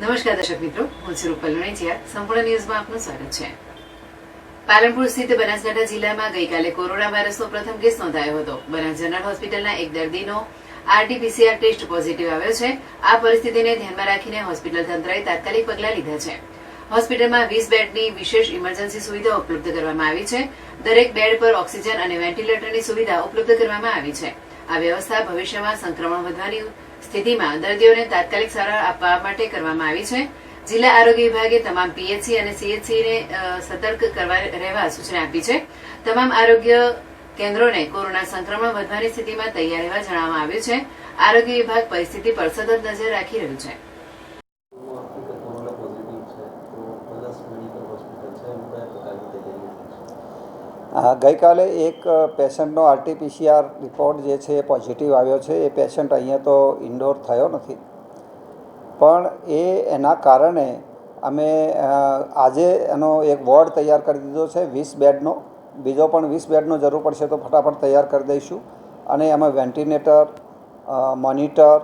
નમસ્કાર દર્શક મિત્રો, હું છું રૂપલ લુણીચિયા સંપૂર્ણ ન્યૂઝમાં આપનું સ્વાગત છે. પાલનપુર સ્થિત બનાસકાંઠા જિલ્લામાં ગઈકાલે કોરોના વાયરસનો પ્રથમ કેસ નોંધાયો હતો. બનાસ જનરલ હોસ્પિટલના એક દર્દીનો આરટીપીસીઆર ટેસ્ટ પોઝિટિવ આવ્યો છે. આ પરિસ્થિતિને ધ્યાનમાં રાખીને હોસ્પિટલ તંત્રએ તાત્કાલિક પગલાં લીધા છે. હોસ્પિટલમાં વીસ બેડની વિશેષ ઇમરજન્સી સુવિધા ઉપલબ્ધ કરવામાં આવી છે. દરેક બેડ પર ઓક્સિજન અને વેન્ટિલેટરની સુવિધા ઉપલબ્ધ કરવામાં આવી છે. આ વ્યવસ્થા ભવિષ્યમાં સંક્રમણ વધવાની સ્થિતિમાં દર્દીઓને તાત્કાલિક સારવાર આપવા માટે કરવામાં આવી છે. જિલ્લા આરોગ્ય વિભાગે તમામ પીએચસી અને સીએચસીને સતર્ક કરવા રહેવા સૂચના આપી છે. તમામ આરોગ્ય કેન્દ્રોને કોરોના સંક્રમણ વધવાની સ્થિતિમાં તૈયાર રહેવા જણાવવામાં આવ્યું છે. આરોગ્ય વિભાગ પરિસ્થિતિ પર સતત નજર રાખી રહ્યું છે. હા, ગઈકાલે એક પેશન્ટનો આરટીપીસીઆર રિપોર્ટ જે છે એ પોઝિટિવ આવ્યો છે. એ પેશન્ટ અહીંયા તો ઇન્ડોર થયો નથી. પણ એ એના કારણે અમે આજે એનો એક વોર્ડ તૈયાર કરી દીધો છે વીસ બેડનો. બીજો પણ વીસ બેડનો જરૂર પડશે તો ફટાફટ તૈયાર કરી દઈશું. અને એમાં વેન્ટિલેટર મોનિટર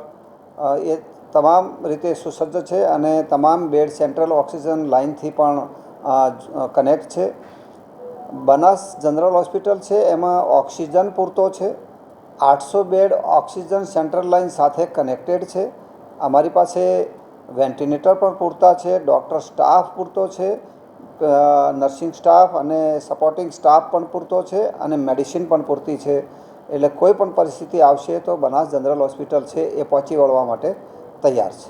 એ તમામ રીતે સુસજ્જ છે અને તમામ બેડ સેન્ટ્રલ ઓક્સિજન લાઇનથી પણ કનેક્ટ છે. બનાસ જનરલ હોસ્પિટલ છે, એમાં ઓક્સિજન પૂરતો છે. આઠસો બેડ ઓક્સિજન સેન્ટ્રલ લાઇન સાથે કનેક્ટેડ છે. અમારી પાસે વેન્ટિલેટર પણ પૂરતા છે, ડૉક્ટર સ્ટાફ પૂરતો છે નર્સિંગ સ્ટાફ અને સપોર્ટિંગ સ્ટાફ પણ પૂરતો છે અને મેડિસિન પણ પૂરતી છે. એટલે કોઈ પણ પરિસ્થિતિ આવશે તો બનાસ જનરલ હોસ્પિટલ છે, એ પહોંચી વળવા માટે તૈયાર છે.